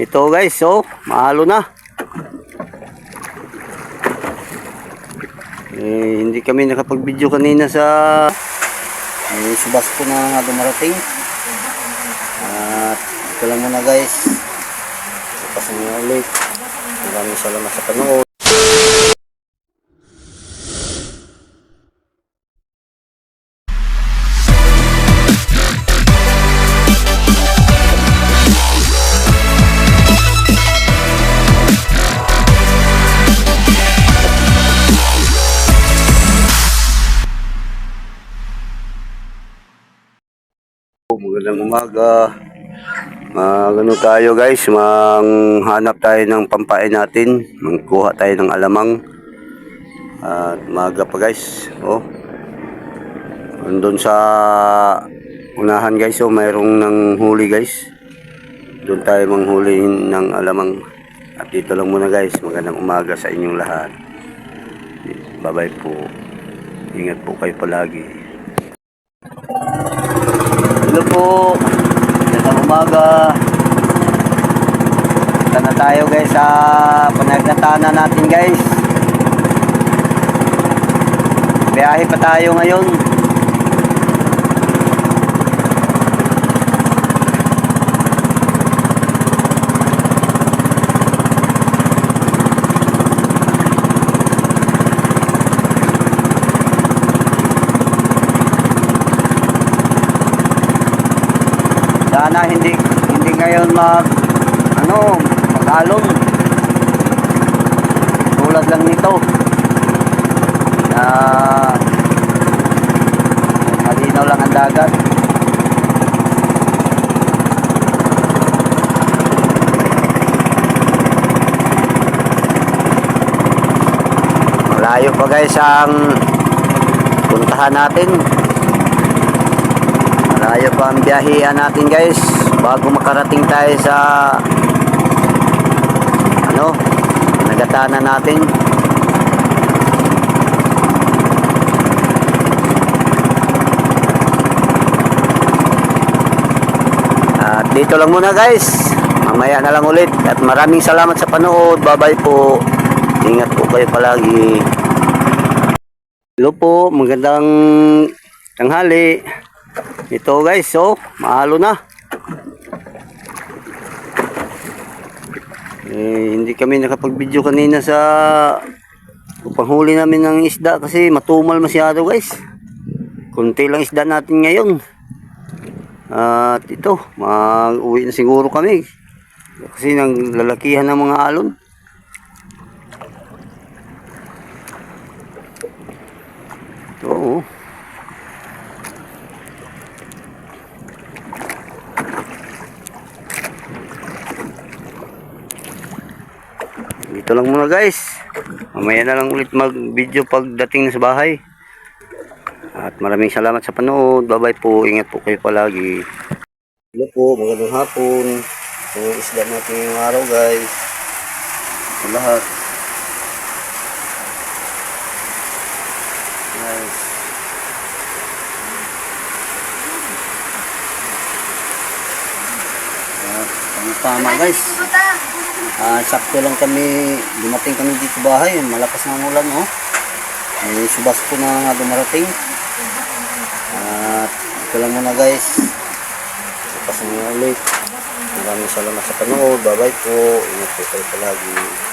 Ito guys, so, mahalo na. Eh, hindi kami nakapag-video kanina sa may subas ko na nga dumarating. At ito lang muna guys. Bukas na ulit. Maraming salamat sa panood. Magandang umaga. Magano tayo guys, manghanap tayo ng pampain natin. Mangkuha tayo ng alamang. At maga pa guys. Oh. Andun sa unahan guys, oh, mayroong nang huli guys. Doon tayo manghuli ng alamang. At dito lang muna guys, magandang umaga sa inyong lahat. Bye-bye po. Ingat po kayo palagi. Hello po. Magandang umaga. Punta na tayo guys sa panagnatana natin guys. Biyahe pa tayo ngayon. Sana hindi hindi ngayon mag ano, mag-alon. Tulad lang nito. Na malinaw lang ang dagat. Malayo pa guys ang puntahan natin. Malayo pa ang biyahian natin guys? Bago makarating tayo sa ano nagatana natin. At dito lang muna guys. Mamaya na lang ulit. At maraming salamat sa panood. Bye bye po. Ingat po kayo palagi. Hello po. Magandang tanghali ito guys, so mahalo na. Eh, hindi kami nakapag-video kanina sa panghuli namin ng isda kasi matumal masyado guys. Kunti lang isda natin ngayon. At ito, mag-uwi na siguro kami. Kasi nang lalakihan ng mga alon. Dito lang muna guys. Mamaya na lang ulit mag-video pagdating na sa bahay. At maraming salamat sa panood. Bye-bye po. Ingat po kayo palagi. Hello po. Magandang hapon. So, isda natin ngayong araw guys. Sa lahat. Guys. At, ang tama guys. Ah, sakto lang kami, dumating kami dito sa bahay, malakas na ulan, oh. May subas ko na dumarating. At ito lang muna guys. Bukas na ulit. Maraming salamat sa panood. Bye-bye po. Ingat po kayo palagi.